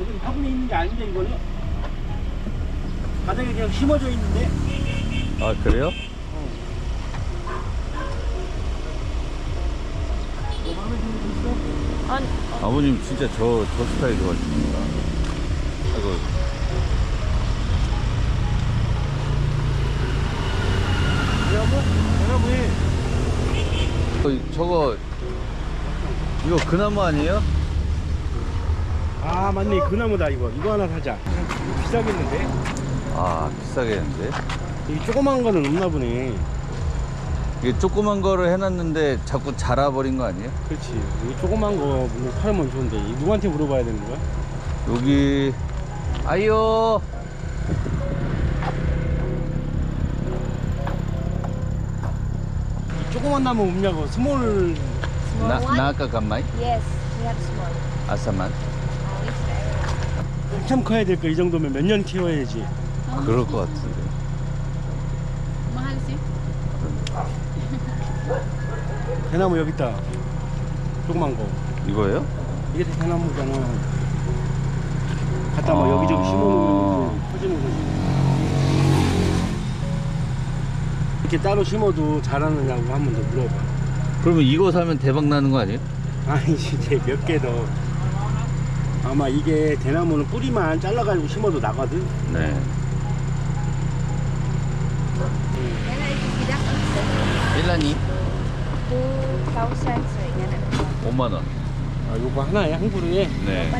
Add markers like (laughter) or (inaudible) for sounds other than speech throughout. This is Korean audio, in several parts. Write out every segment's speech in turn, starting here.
여기 화분에 있는 게 아닌데 이거는 바닥에 그냥 심어져 있는데 아 그래요? 뭐 마음에 드는 거 있어? 아니, 아버님 진짜 저, 저 스타일 좋아하십니까? 아이고 여러분 여러분 어, 저거 이거 그나무 아니에요? 아 맞네 그 나무다 이거 이거 하나 사자 이거 비싸겠는데 아 비싸겠는데 이 조그만 거는 없나 보네 이게 조그만 거를 해놨는데 자꾸 자라버린 거 아니에요? 그렇지 이 조그만 거 뭐 팔면 좋은데 이 누구한테 물어봐야 되는 거야? 여기 아이요 이 조그만 나무 없냐고 스몰 small 나? 나아까 간마이? Yes, we have small. there? 한참 커야 될 거 이 정도면 몇 년 키워야지. 그럴 것 같은데. Mahal (laughs) sih. 대나무 여기 있다. 조그만 거. 이거예요? 이게 다 대나무잖아. 갖다 뭐 아. 여기저기 심어놓으면 커지는 거지. 이렇게 따로 심어도 자라느냐고 한 번 더 물어봐. 그러면 이거 사면 대박 나는 거 아니에요? 아니 이제 몇 개 더 아마 이게 대나무는 뿌리만 잘라가지고 심어도 나거든 네 Yan na, itigidak ang isa. 일라니 2,000 sir. Yan na. 5만 원 아 요거 하나에 한 그루에 네.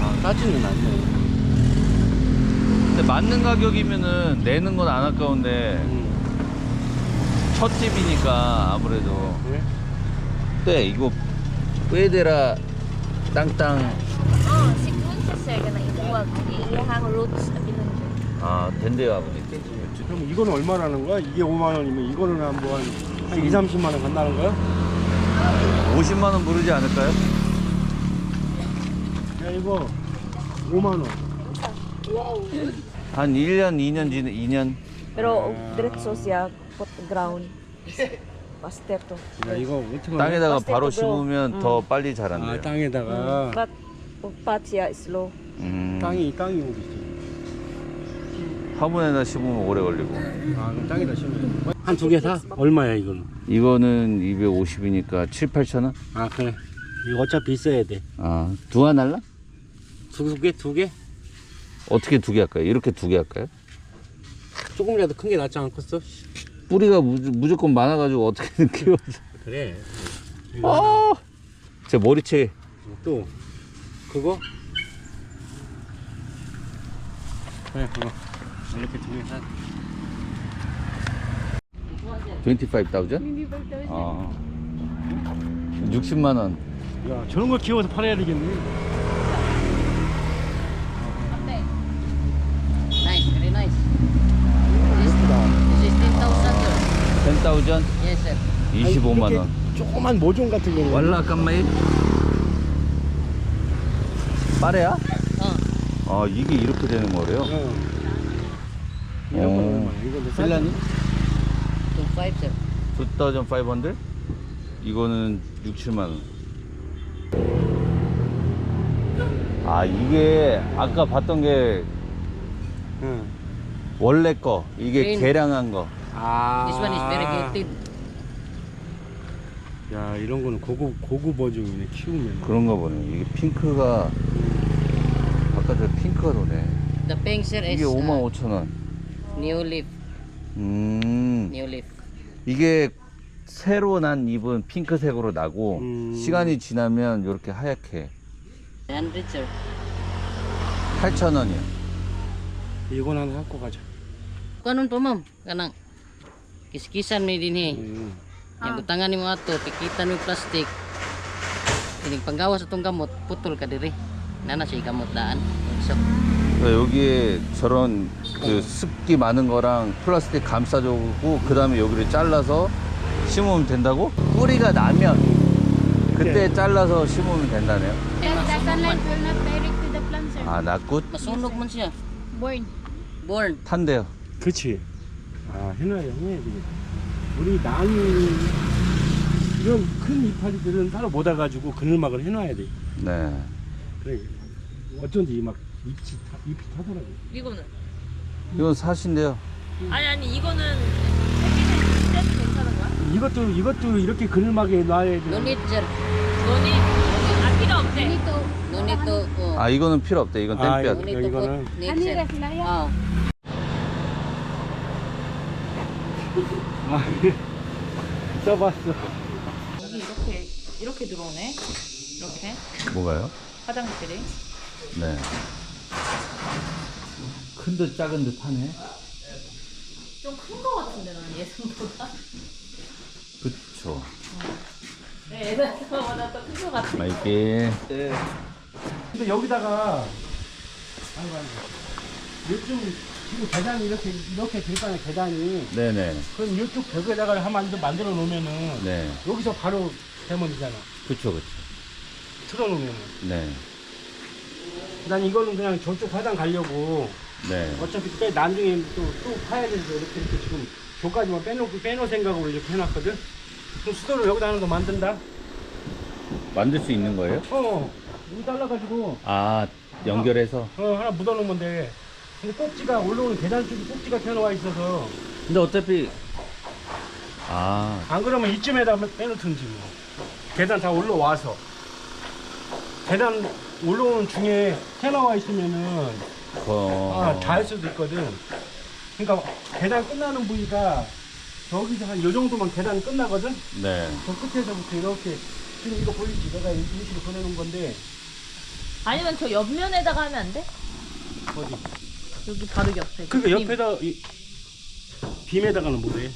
아 싸지는 않네 근데 맞는 가격이면은 내는 건 안 아까운데 음. 첫 집이니까 아무래도 그래? 네 이거 빼데라 땅땅 아 된대요 아버님 그럼 이거는 얼마라는 거야? 이게 5만 원이면 이거는 한뭐한 한 2, 30만 원 간다는 거야? 50만 원 부르지 않을까요? 야 이거 5만 원 한 1년 2년 지는 2년 Pero diretso siya put ground. Paster to. 야 이거 어떻게 땅에다가 바로. 심으면 음. 더 빨리 아 자란대요 땅에다가 But pagpat siya slow. 음, 땅이 땅이 어디 있어? 화분에다 심으면 오래 걸리고 아 그럼 땅에다 심으면 한두 개 사? 얼마야 이거는? 이거는 250이니까 7, 8천 원? 아 그래 이거 어차피 있어야 돼. 아, 두 안 할라? 두 개? 두 개? 어떻게 두 개 할까요? 이렇게 두 개 할까요? 조금이라도 큰 게 낫지 않겠어? 뿌리가 무, 무조건 많아가지고 어떻게든 (laughs) 키워서 그래. 아! 제 머리채 또 그거? 그래 그거 이렇게 두개 사. 25,000? 아 60만 원 야 저런 걸 키워서 팔아야 되겠네. Nice, very nice. 예쁘다. This is 10,000 sir. 10,000? Yes sir. 25만 원 조그만 모종 같은 거는. 왈라 깜마이 빠레야? Oh. 아 이게 이렇게 되는 거래요? 어. 이런 거는 어. 얼마야? 이거는 싸지? 빌라니? 25 sir. 2,500? 이거는 6, 7만 원. 아 이게 아까 봤던 게 응. 원래 거 이게. 개량한 거. 아. This one is variegated. 야 이런 거는 고급 고급 버전이네 키우면. 그런가 보네. 이게 핑크가 바깥에 핑크가 도네. The pink sir is 이게 5만 uh, 5천 원. new leaf. 음 New leaf. 이게 새로 난 잎은 핑크색으로 나고 음. 시간이 지나면 이렇게 하얗게 100 sir. 8천 원이요. 이건 하나 갖고 가자. Kanon pa ma'am? Kanang kiskisan may din eh. 음. Yung butangan ni mo ato, pikitan yung plastic. Kining panggawas atong gamot, putol ka diri. Nana siya gamot daan. So, 그러니까 여기에 저런 그 습기 많은 거랑 플라스틱 감싸주고 그 다음에 여기를 잘라서 심으면 된다고? 뿌리가 나면 그때 잘라서 심으면 된다네요. And the sunlight will not direct to the plant, sir. 아 나굿 masunog man siya. Born. Born. 탄대요. 그치. 아 해놔야 해야 되겠다. 우리 나무 이런 큰 이파리들은 따로 못 와가지고 그늘막을 해놔야 돼. 네. 그래. 어쩐지 막 잎이 타- 잎이 타더라고. 이거는 이건 사신데요. 아니 아니 이거는 괜찮은 거야? 이것도 이것도 이렇게 그늘막에 놔야 돼. 너니 아 필요 없대. Oh. 아 이거는 필요 없대. 이건 아, 땡볕. To 이거는- put need, sir. Oh. 아, 써봤어. 여기 이렇게 이렇게 들어오네. 이렇게 뭐가요? 화장실이. 네. 큰 듯 작은 듯 하네. 좀 큰 거 같은데 나는 예상보다. 그쵸. 네, 예상보다 더 큰 거 같아. 마이게. 근데 여기다가 아이고 아이고. 요즘 지금 계단이 이렇게 이렇게 될 거아니야 계단이. 네네. 그럼 이쪽 벽에다가 한 만들 만들어 놓으면은 네. 여기서 바로 되잖아. 그쵸 그쵸. 틀어 놓으면은. 네. 난 이거는 그냥 저쪽 화장 가려고 네. 어차피 빼 나중에 또또 파야 돼서 이렇게 이렇게 지금 저까지만 빼놓고 빼놓을 생각으로 이렇게 해놨거든. 그럼 수도를 여기다 하나 더 만든다. 만들 수 있는 거예요? 어, 여기 잘라가지고 아 연결해서. 어 하나 묻어놓으면 돼. 근데 꼭지가 올라오는 계단 쪽에 꼭지가 튀어나와 있어서 근데 어차피 아 안 그러면 이쯤에다 빼놓든지 뭐. 계단 다 올라와서 계단 올라오는 중에 튀어나와 있으면은 거. 아, 닿을 수도 있거든. 그러니까 계단 끝나는 부위가 저기서 한 요 정도만 계단 끝나거든. 네. 저 끝에서부터 이렇게 지금 이거 보이지? 내가 이 식으로 보내놓은 건데 아니면 저 옆면에다가 하면 안 돼? 어디? 여기 바로 옆에. 그러니까 빔. 옆에다 이, 빔에다가는 못해.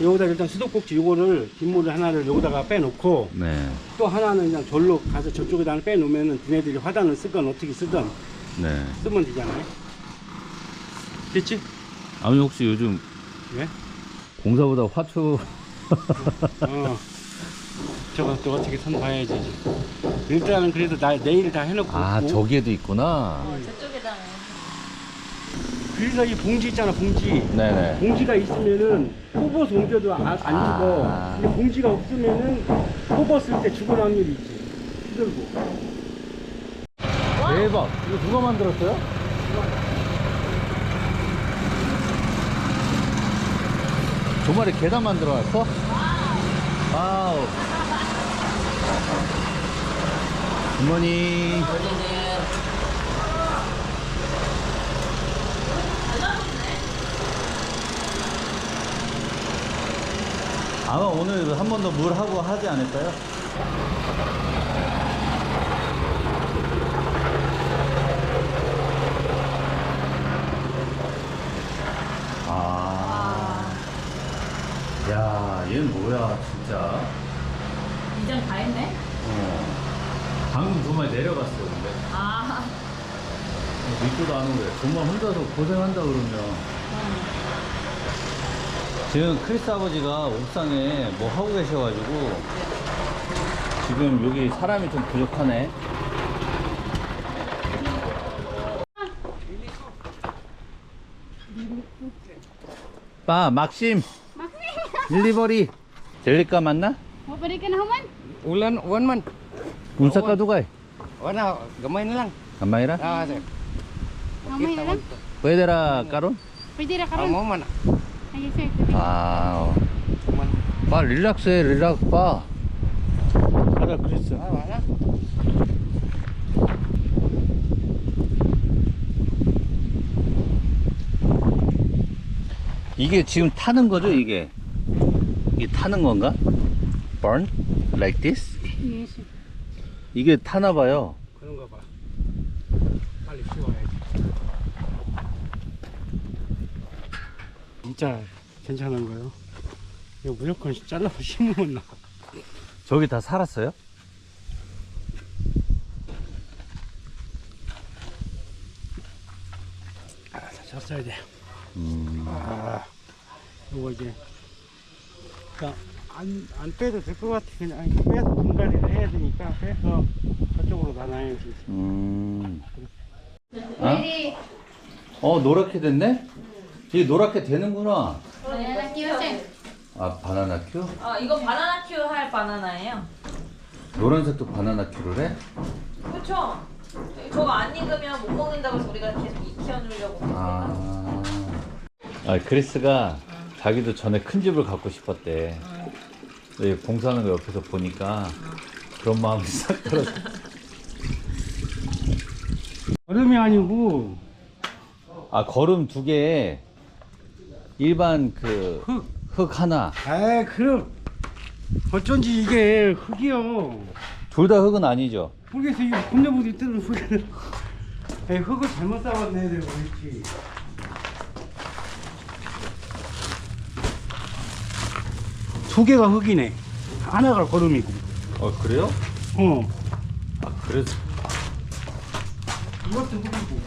여기다 일단 수도꼭지 요거를 빗물을 하나를 여기다가 빼놓고 네. 또 하나는 그냥 절로 가서 저쪽에다 빼놓으면은 니네들이 화단을 쓰건 어떻게 쓰든 네. 쓰면 되잖아요. 됐지? 아버님 혹시 요즘 왜? 공사보다 화초 어. 저거 또 어떻게 선 봐야지. 일단은 그래도 나 내일 다 해놓고. 아 오- 저기에도 있구나. 저쪽에다가. 그래서 이 봉지 있잖아, 봉지. 네네. 봉지가 있으면은 뽑아서 옮겨도 안, 안 죽어. 아. 근데 봉지가 없으면은 뽑았을 때 죽을 확률이 있지. 힘들고. 대박. 이거 누가 만들었어요? 정말에 계단 만들어 놨어? 와우. 굿모닝. 아마 오늘 한 번 더 물 하고 하지 않을까요? 아. 야, 얘는 뭐야, 진짜. 이장 다 했네. 어. 방금 정말 내려갔어, 근데. 아. 믿고도 안 오래. 정말 혼자서 고생한다 그러면. 지금 크리스 아버지가 옥상에 뭐 하고 계셔가지고 지금 여기 사람이 좀 부족하네. 빠, 막심. 딜리버리. 델리까 맞나? Ulan one man. 운사까 누가 해? Wana gamay na lang. 간마이라? Ah, sir. Mamay na lang. 왜데라 까론? Pwede ra Amo karon. man. 아, 어. Man. 빠 릴락스해, 릴락스 빠. 맞아, 그랬어. Ah, wala. 이게 지금 타는 거죠, 이게? 이게 타는 건가? Burn? Like this? Yes sir. 이게 타나 봐요. 그런가 봐. 빨리 키워야지. 진짜 괜찮은 거요? 이거 무조건 잘라서 (laughs) 심으면 나. 저기 다 살았어요? 아, 다 잡숴야 돼. 음, 아, 이거 이제. 그러니까 안, 안 빼도 될 것 같아. 그냥 빼서 분갈이를 해야 되니까 빼서 저쪽으로 나눠야지. 음. 어? 어, 노랗게 됐네? 이게 노랗게 되는구나. Q sir. 아, 바나나 큐? 아 이거 바나나 큐 할 바나나예요. 노란색도 바나나 큐를 해? 그렇죠. 이거 안 익으면 못 먹는다고 해서 우리가 계속 익혀놓으려고. 아. 아 크리스가 자기도 전에 큰 집을 갖고 싶었대. 근데 봉사하는 거 옆에서 보니까 그런 마음이 싹 들었어. (laughs) 얼음이 아니고 아 걸음 두 개에 일반 그 흙. 하나. 아 그럼. 어쩐지 이게 흙이요. 둘 다 흙은 아니죠. 흙에서 이거 곤내보기 뜨는 흙을 에이, 흙을 잘못 쌓았네 내가 그렇지. 두 개가 흙이네. 하나가 거름이고. 어 그래요? 어. 아 그래서. 이것도 흙이고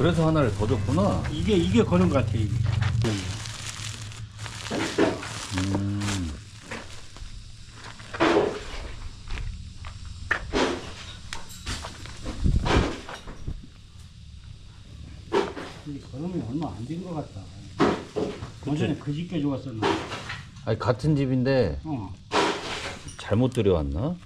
그래서 하나를 더 줬구나. 이게 이게 거름 같아 이게 음. 근데 거름이 얼마 안 된 것 같다 먼저는 그 집게 좋았었나 아니 같은 집인데 어 잘못 들여왔나?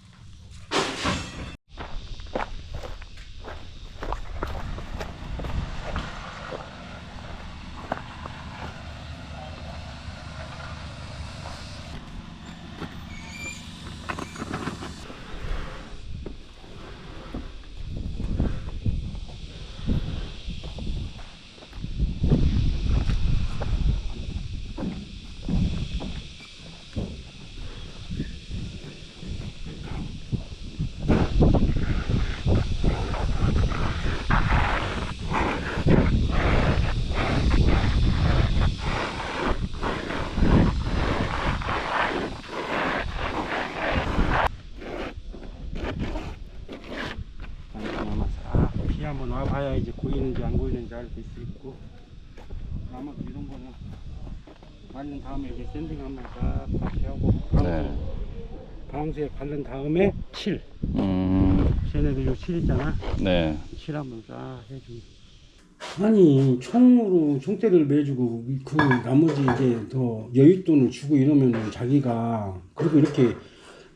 아마 싹비 한번 와봐야 이제 고이는지 안 고이는지 알 수 있고 아마도 이런 거는 말린 다음에 이제 샌딩 한번 싹 하고 네. 방수에 바른 다음에 칠 음. 쟤네들 요칠 있잖아 네. 칠 한번 싹 해주고 아니 총으로 총대를 매주고 그 나머지 이제 더 여윳돈을 주고 이러면은 자기가 그리고 이렇게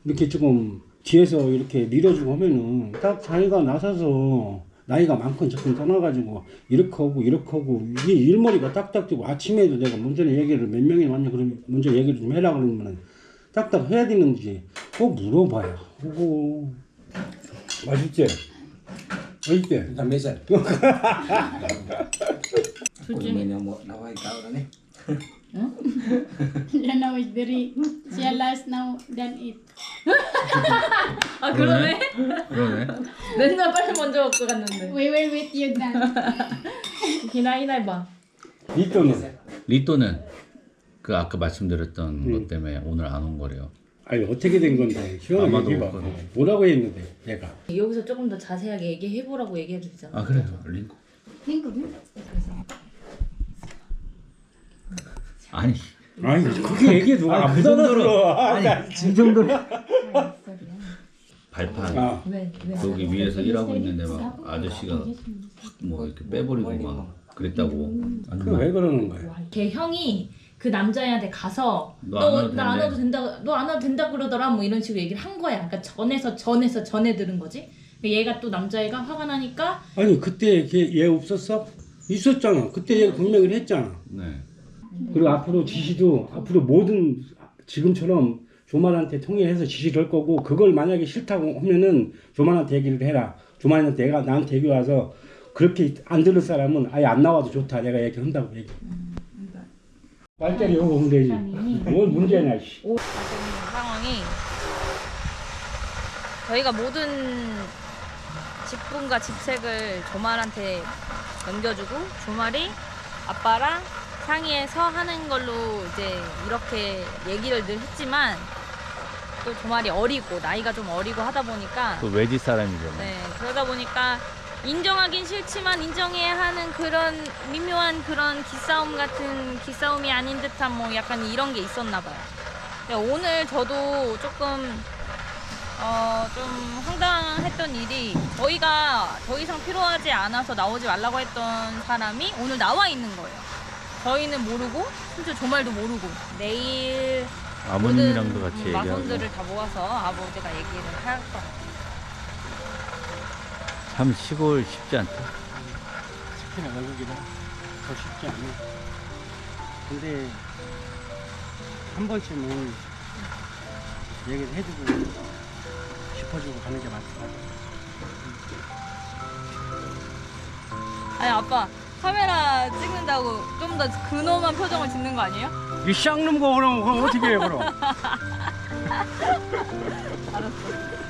이렇게 조금 뒤에서 이렇게 밀어주고 하면은 딱 자기가 나서서 나이가 많건 적건 떠나가지고 이렇게 하고 이렇게 하고 이게 일머리가 딱딱 되고 아침에도 내가 먼저 얘기를 몇 명이 왔냐 그러면 먼저 얘기를 좀 해라 그러면은 딱딱 해야 되는지 꼭 물어봐요 그거 맛있지? 맛있지? Mình là một nấu hay cao đó đấy. Yeah, now it's very. Last now then eat. (laughs) 아 그러네. 그러네. 맨날 빨리 먼저 먹고 갔는데. We will with you then. 기나 이나 봐. 이또는 리또는 그 아까 말씀드렸던 음. 것 때문에 오늘 안 온 거래요. 아니 어떻게 된 건데 아마도. 뭐라고 했는데 얘가 여기서 조금 더 자세하게 얘기해보라고 얘기해도 되잖아. 아 그래요. 링크. 아니 아니 그렇게 얘기해 누가 안 부담스러워 아니 이 정도로 발판 아 왜? 왜? 여기 위에서 일하고 있는데 막 아저씨가 뭐 이렇게 빼버리고 막 그랬다고. 그 왜 그러는 거야 걔 형이 그 남자애한테 가서 너안 와도 너 나 안 된대. 와도 된다 너 안 와도 된다 그러더라 뭐 이런 식으로 얘기를 한 거야. 그러니까 전에서 전에서 전해 들은 거지. 얘가 또 남자애가 화가 나니까 아니 그때 걔, 얘 없었어? 있었잖아 그때 얘가 분명히 했잖아 네. 그리고 앞으로 지시도 앞으로 모든 지금처럼 조만한테 통일해서 지시를 할 거고 그걸 만약에 싫다고 하면은 조만한테 얘기를 해라. 조만한테 내가 나한테 얘기 와서 그렇게 안 들을 사람은 아예 안 나와도 좋다. 내가 얘기한다고 얘기 말자리 오고 오면 되지. 뭘 문제냐 씨. 상황이 저희가 모든 직분과 직책을 조말한테 넘겨주고 조말이 아빠랑 상의해서 하는 걸로 이제 이렇게 얘기를 늘 했지만 또 조말이 어리고 나이가 좀 어리고 하다 보니까 그 외지 사람이잖아요. 네, 그러다 보니까 인정하긴 싫지만 인정해야 하는 그런 미묘한 그런 기싸움 같은 기싸움이 아닌 듯한 뭐 약간 이런 게 있었나 봐요. 근데 오늘 저도 조금 어, 좀 황당했던 일이 저희가 더 이상 필요하지 않아서 나오지 말라고 했던 사람이 오늘 나와 있는 거예요. 저희는 모르고 심지어 조말도 모르고 내일 아버님이랑도 모든 같이 얘기하고. 마손들을 다 모아서 아버지가 얘기를 할것 같아요. 참 시골 쉽지 않다. 특히나 외국이라 더 쉽지 않아. 근데 한 번쯤은 얘기를 해주고 짚어주고 가는 게 맞을 것 같아. 아니 아빠 카메라 찍는다고 좀 더 근엄한 표정을 짓는 거 아니에요? 이 쌍놈 거 그럼 그럼 어떻게 해 그럼? (laughs) 알았어.